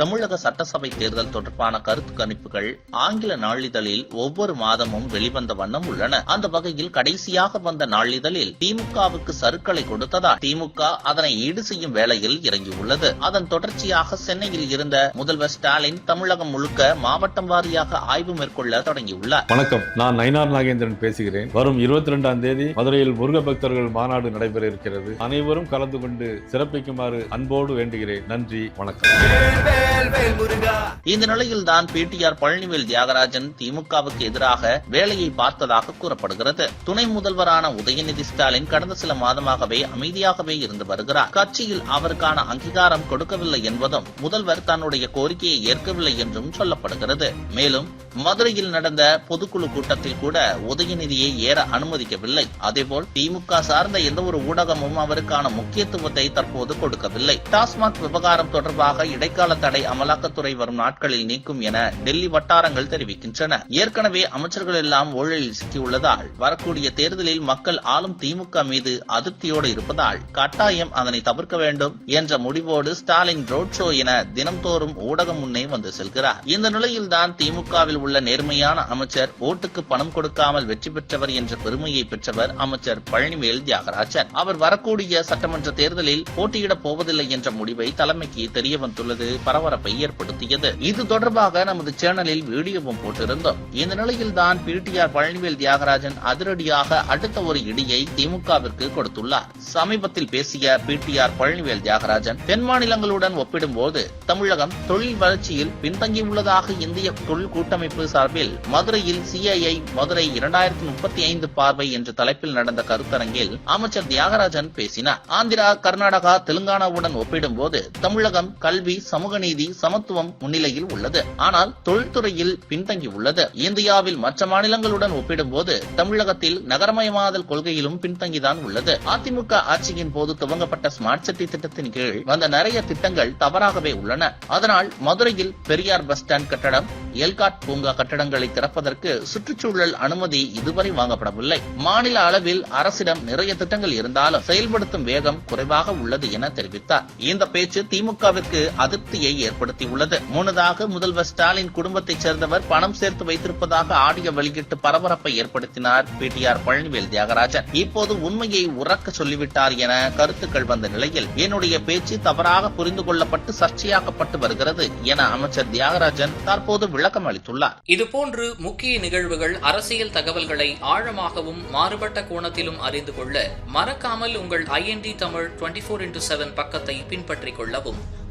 தமிழக சட்டசபை தேர்தல் தொடர்பான கருத்து கணிப்புகள் ஆங்கில நாளிதழில் ஒவ்வொரு மாதமும் வெளிவந்த வண்ணம் உள்ளன. அந்த வகையில் கடைசியாக வந்த நாளிதழில் திமுகவுக்கு சருக்களை கொடுத்ததால் திமுக அதனை ஈடு செய்யும் வேளையில் இறங்கியுள்ளது. அதன் தொடர்ச்சியாக சென்னையில் இருந்த முதல்வர் ஸ்டாலின் தமிழகம் முழுக்க மாவட்டம் வாரியாக ஆய்வு மேற்கொள்ள தொடங்கியுள்ளார். வணக்கம். நான் நயனார் நாகேந்திரன் பேசுகிறேன். வரும் இருபத்தி ரெண்டாம் தேதி மதுரையில் முருக பக்தர்கள் மாநாடு நடைபெற இருக்கிறது அனைவரும் கலந்து கொண்டு சிறப்பிக்குமாறு அன்போடு வேண்டுகிறேன். நன்றி. வணக்கம். இந்த நிலையில்தான் பிடிஆர் பழனிவேல் தியாகராஜன் திமுகவுக்கு எதிராக வேலையை பார்த்ததாக கூறப்படுகிறது. துணை முதல்வரான உதயநிதி ஸ்டாலின் கடந்த சில மாதமாகவே அமைதியாகவே இருந்து வருகிறார். கட்சியில் அவருக்கான அங்கீகாரம் கொடுக்கவில்லை என்பதும் முதல்வர் தன்னுடைய கோரிக்கையை ஏற்கவில்லை என்றும் சொல்லப்படுகிறது. மேலும் மதுரையில் நடந்த பொதுக்குழு கூட்டத்தில் கூட உதயநிதியை ஏற அனுமதிக்கவில்லை. அதேபோல் திமுக சார்ந்த எந்த ஒரு ஊடகமும் அவருக்கான முக்கியத்துவத்தை தற்போது கொடுக்கவில்லை. டாஸ்மாக் விவகாரம் தொடர்பாக இடைக்கால தடை தடை அமலாக்கத்துறை வரும் நாட்களில் நீக்கும் என டெல்லி வட்டாரங்கள் தெரிவிக்கின்றன. ஏற்கனவே அமைச்சர்கள் எல்லாம் ஊழலில் சிக்கியுள்ளதால் வரக்கூடிய தேர்தலில் மக்கள் ஆளும் திமுக மீது அதிருப்தியோடு இருப்பதால் கட்டாயம் அதனை தவிர்க்க வேண்டும் என்ற முடிவோடு ஸ்டாலின் ரோட் ஷோ என தினம்தோறும் ஊடகம் முன்னே வந்து செல்கிறார். இந்த நிலையில்தான் திமுகவில் உள்ள நேர்மையான அமைச்சர் ஓட்டுக்கு பணம் கொடுக்காமல் வெற்றி பெற்றவர் என்ற பெருமையை பெற்றவர் அமைச்சர் பழனிவேல் தியாகராஜன். அவர் வரக்கூடிய சட்டமன்ற தேர்தலில் போட்டியிடப் போவதில்லை என்ற முடிவை தலைமைக்கு தெரிய வந்துள்ளது பரபரப்பை ஏற்படுத்தியது. இது தொடர்பாக நமது சேனலில் வீடியோவும் போட்டிருந்தோம். இந்த நிலையில் தான் பிடிஆர் பழனிவேல் தியாகராஜன் அதிரடியாக அடுத்த ஒரு இடியை திமுகவிற்கு கொடுத்துள்ளார். சமீபத்தில் பேசிய பிடிஆர் பழனிவேல் தியாகராஜன் தென் மாநிலங்களுடன் ஒப்பிடும்போது தமிழகம் தொழில் வளர்ச்சியில் பின்தங்கியுள்ளதாக இந்திய தொழில் கூட்டமைப்பு சார்பில் மதுரையில் சிஐஐ மதுரை இரண்டாயிரத்தி முப்பத்தி ஐந்து பார்வை என்ற தலைப்பில் நடந்த கருத்தரங்கில் அமைச்சர் தியாகராஜன் பேசினார். ஆந்திரா கர்நாடகா தெலுங்கானாவுடன் ஒப்பிடும்போது தமிழகம் கல்வி சமூக நீதி நீதி சமத்துவம் முன்னிலையில் உள்ளது. ஆனால் தொழில்துறையில் பின்தங்கி உள்ளது. இந்தியாவில் மற்ற மாநிலங்களுடன் ஒப்பிடும்போது தமிழகத்தில் நகரமயமாதல் கொள்கையிலும் பின்தங்கிதான் உள்ளது. அதிமுக ஆட்சியின் போது துவங்கப்பட்ட ஸ்மார்ட் சிட்டி திட்டத்தின் கீழ் வந்த நிறைய திட்டங்கள் தவறாகவே உள்ளன. அதனால் மதுரையில் பெரியார் பஸ் ஸ்டாண்ட் கட்டடம் எல்காட் பூங்கா கட்டடங்களை திறப்பதற்கு சுற்றுச்சூழல் அனுமதி இதுவரை வாங்கப்படவில்லை. மாநில அளவில் அரசிடம் நிறைய திட்டங்கள் இருந்தாலும் செயல்படுத்தும் வேகம் குறைவாக உள்ளது என தெரிவித்தார். இந்த பேச்சு திமுகவிற்கு அதிருப்தியை ஏற்படுத்தியுள்ளது. முன்னதாக முதல்வர் ஸ்டாலின் குடும்பத்தைச் சேர்ந்தவர் பணம் சேர்த்து வைத்திருப்பதாக ஆடியோ வெளியிட்டு பரபரப்பை ஏற்படுத்தினார் பிடிஆர் பழனிவேல் தியாகராஜன். இப்போது உண்மையை உறக்க சொல்லிவிட்டார் என கருத்துக்கள் வந்த நிலையில் என்னுடைய பேச்சு தவறாக புரிந்து கொள்ளப்பட்டு சர்ச்சையாக்கப்பட்டு வருகிறது என அமைச்சர் தியாகராஜன் தற்போது விளக்கம் அளித்துள்ளார். இதுபோன்று முக்கிய நிகழ்வுகள் அரசியல் தகவல்களை ஆழமாகவும் மாறுபட்ட கோணத்திலும் அறிந்து கொள்ள மறக்காமல் உங்கள் INT Tamil twenty four into seven பக்கத்தை பின்பற்றிக் கொள்ளவும்.